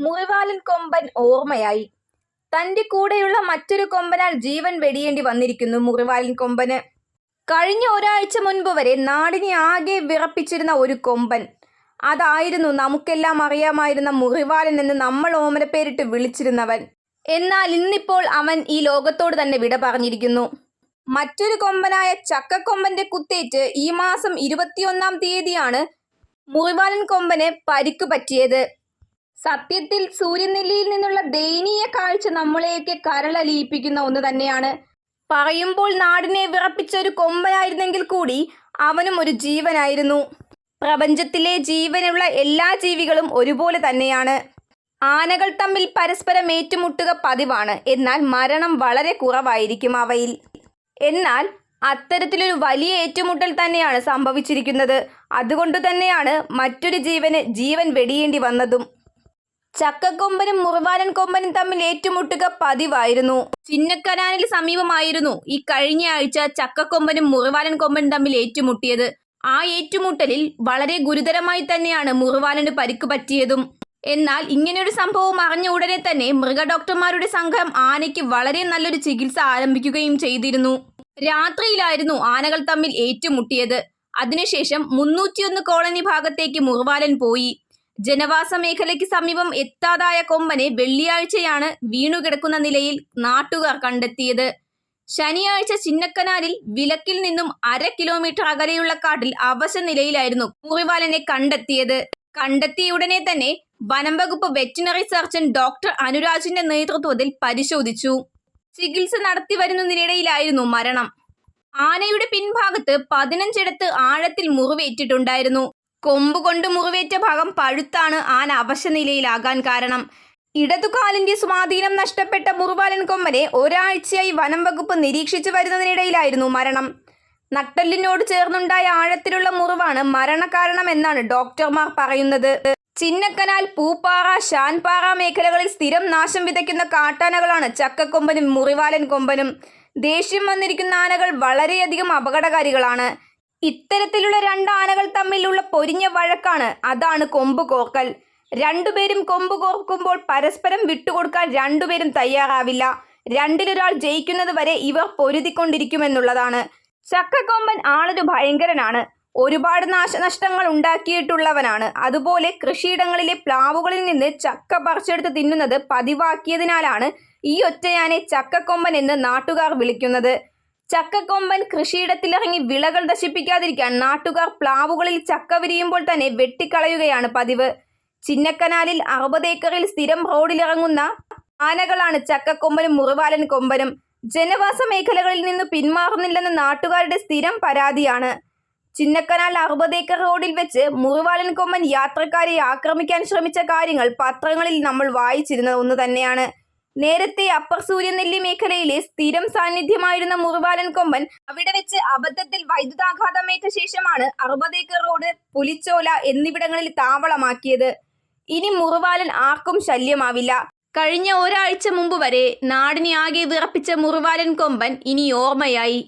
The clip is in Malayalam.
മുറിവാലൻ കൊമ്പൻ ഓർമ്മയായി. തന്റെ കൂടെയുള്ള മറ്റൊരു കൊമ്പനാൽ ജീവൻ വെടിയേണ്ടി വന്നിരിക്കുന്നു മുറിവാലൻ കൊമ്പന്. കഴിഞ്ഞ ഒരാഴ്ച മുൻപ് വരെ നാടിനെ ആകെ വിറപ്പിച്ചിരുന്ന ഒരു കൊമ്പൻ. അതായിരുന്നു നമുക്കെല്ലാം അറിയാമായിരുന്ന മുറിവാലൻ എന്ന് നമ്മൾ ഓമനപ്പേരിട്ട് വിളിച്ചിരുന്നവൻ. എന്നാൽ ഇന്നിപ്പോൾ അവൻ ഈ ലോകത്തോട് തന്നെ വിട പറഞ്ഞിരിക്കുന്നു. മറ്റൊരു കൊമ്പനായ ചക്കക്കൊമ്പന്റെ കുത്തേറ്റ് ഈ മാസം ഇരുപത്തിയൊന്നാം തീയതിയാണ് മുറിവാലൻ കൊമ്പന് പരിക്ക് പറ്റിയത്. സത്യത്തിൽ സൂര്യനെല്ലിയിൽ നിന്നുള്ള ദയനീയ കാഴ്ച നമ്മളെയൊക്കെ കരളലിയിപ്പിക്കുന്ന ഒന്ന് തന്നെയാണ്. പറയുമ്പോൾ നാടിനെ വിറപ്പിച്ച ഒരു കൊമ്പനായിരുന്നെങ്കിൽ കൂടി അവനും ഒരു ജീവനായിരുന്നു. പ്രപഞ്ചത്തിലെ ജീവനുള്ള എല്ലാ ജീവികളും ഒരുപോലെ തന്നെയാണ്. ആനകൾ തമ്മിൽ പരസ്പരം ഏറ്റുമുട്ടുക പതിവാണ്. എന്നാൽ മരണം വളരെ കുറവായിരിക്കും അവയിൽ. എന്നാൽ അത്തരത്തിലൊരു വലിയ ഏറ്റുമുട്ടൽ തന്നെയാണ് സംഭവിച്ചിരിക്കുന്നത്. അതുകൊണ്ട് തന്നെയാണ് മറ്റൊരു ജീവന് ജീവൻ വെടിയേണ്ടി വന്നതും. ചക്കക്കൊമ്പനും മുറിവാലൻ കൊമ്പനും തമ്മിൽ ഏറ്റുമുട്ടുക പതിവായിരുന്നു. ചിന്നക്കനാലിന് സമീപമായിരുന്നു ഈ കഴിഞ്ഞ ആഴ്ച ചക്കക്കൊമ്പനും മുറിവാലൻ കൊമ്പനും തമ്മിൽ ഏറ്റുമുട്ടിയത്. ആ ഏറ്റുമുട്ടലിൽ വളരെ ഗുരുതരമായി തന്നെയാണ് മുറിവാലന് പരിക്ക് പറ്റിയതും. എന്നാൽ ഇങ്ങനെയൊരു സംഭവം അറിഞ്ഞ ഉടനെ തന്നെ മൃഗ ഡോക്ടർമാരുടെ സംഘം ആനയ്ക്ക് വളരെ നല്ലൊരു ചികിത്സ ആരംഭിക്കുകയും ചെയ്തിരുന്നു. രാത്രിയിലായിരുന്നു ആനകൾ തമ്മിൽ ഏറ്റുമുട്ടിയത്. അതിനുശേഷം മുന്നൂറ്റിയൊന്ന് കോളനി ഭാഗത്തേക്ക് മുറിവാലൻ പോയി. ജനവാസ മേഖലയ്ക്ക് സമീപം എത്താതായ കൊമ്പനെ വെള്ളിയാഴ്ചയാണ് വീണുകിടക്കുന്ന നിലയിൽ നാട്ടുകാർ കണ്ടെത്തിയത്. ശനിയാഴ്ച ചിന്നക്കനാലിൽ വിലക്കിൽ നിന്നും അര കിലോമീറ്റർ അകലെയുള്ള കാട്ടിൽ അവശ നിലയിലായിരുന്നു മുറിവാലനെ കണ്ടെത്തിയത്. കണ്ടെത്തിയ ഉടനെ തന്നെ വനം വകുപ്പ് വെറ്റിനറി സർജൻ ഡോക്ടർ അനുരാജിന്റെ നേതൃത്വത്തിൽ പരിശോധിച്ചു. ചികിത്സ നടത്തി വരുന്നതിനിടയിലായിരുന്നു മരണം. ആനയുടെ പിൻഭാഗത്ത് പതിനഞ്ചിടത്ത് ആഴത്തിൽ മുറിവേറ്റിട്ടുണ്ടായിരുന്നു. കൊമ്പുകൊണ്ട് മുറിവേറ്റ ഭാഗം പഴുത്താണ് ആന അവശനിലയിലാകാൻ കാരണം. ഇടതുകാലിന്റെ സ്വാധീനം നഷ്ടപ്പെട്ട മുറിവാലൻ കൊമ്പനെ ഒരാഴ്ചയായി വനം വകുപ്പ് നിരീക്ഷിച്ചു വരുന്നതിനിടയിലായിരുന്നു മരണം. നട്ടെല്ലിനോട് ചേർന്നുണ്ടായ ആഴത്തിലുള്ള മുറിവാണ് മരണകാരണമെന്നാണ് ഡോക്ടർമാർ പറയുന്നത്. ചിന്നക്കനാൽ പൂപ്പാറ ഷാൻപാറ മേഖലകളിൽ സ്ഥിരം നാശം വിതയ്ക്കുന്ന കാട്ടാനകളാണ് ചക്കക്കൊമ്പനും മുറിവാലൻ കൊമ്പനും. ദേഷ്യം വന്നിരിക്കുന്ന ആനകൾ വളരെയധികം അപകടകാരികളാണ്. ഇത്തരത്തിലുള്ള രണ്ട് ആനകൾ തമ്മിലുള്ള പൊരിഞ്ഞ വഴക്കാണ്. അതാണ് കൊമ്പ് കോർക്കൽ. രണ്ടുപേരും കൊമ്പ് കോർക്കുമ്പോൾ പരസ്പരം വിട്ടുകൊടുക്കാൻ രണ്ടുപേരും തയ്യാറാവില്ല. രണ്ടിലൊരാൾ ജയിക്കുന്നത് വരെ ഇവർ പൊരുതിക്കൊണ്ടിരിക്കുമെന്നുള്ളതാണ്. ചക്കക്കൊമ്പൻ ആളൊരു ഭയങ്കരനാണ്. ഒരുപാട് നാശനഷ്ടങ്ങൾ ഉണ്ടാക്കിയിട്ടുള്ളവനാണ്. അതുപോലെ കൃഷിയിടങ്ങളിലെ പ്ലാവുകളിൽ നിന്ന് ചക്ക പറിച്ചെടുത്ത് തിന്നുന്നത് പതിവാക്കിയതിനാലാണ് ഈ ഒറ്റയാനെ ചക്കക്കൊമ്പൻ എന്ന് നാട്ടുകാർ വിളിക്കുന്നത്. ചക്കക്കൊമ്പൻ കൃഷിയിടത്തിലിറങ്ങി വിളകൾ നശിപ്പിക്കാതിരിക്കാൻ നാട്ടുകാർ പ്ലാവുകളിൽ ചക്ക വിരിയുമ്പോൾ തന്നെ വെട്ടിക്കളയുകയാണ് പതിവ്. ചിന്നക്കനാലിൽ അറുപത് ഏക്കറിൽ സ്ഥിരം റോഡിലിറങ്ങുന്ന ആനകളാണ് ചക്കക്കൊമ്പനും മുറിവാലൻ കൊമ്പനും. ജനവാസ മേഖലകളിൽ നിന്ന് പിന്മാറുന്നില്ലെന്ന നാട്ടുകാരുടെ സ്ഥിരം പരാതിയാണ്. ചിന്നക്കനാൽ അറുപത് ഏക്കർ റോഡിൽ വെച്ച് മുറിവാലൻ കൊമ്പൻ യാത്രക്കാരെ ആക്രമിക്കാൻ ശ്രമിച്ച കാര്യങ്ങൾ പത്രങ്ങളിൽ നമ്മൾ വായിച്ചിരുന്ന ഒന്ന് തന്നെയാണ്. നേരത്തെ അപ്പർ സൂര്യനെല്ലി മേഖലയിലെ സ്ഥിരം സാന്നിധ്യമായിരുന്ന മുറിവാലൻ കൊമ്പൻ അവിടെ വെച്ച് അബദ്ധത്തിൽ വൈദ്യുതാഘാതമേറ്റ ശേഷമാണ് അറുപത് ഏക്കർ റോഡ് പുലിച്ചോല എന്നിവിടങ്ങളിൽ താവളമാക്കിയത്. ഇനി മുറിവാലൻ ആർക്കും ശല്യമാവില്ല. കഴിഞ്ഞ ഒരാഴ്ച മുമ്പ് വരെ നാടിനെ ആകെ വിറപ്പിച്ച മുറിവാലൻ കൊമ്പൻ ഇനി ഓർമ്മയായി.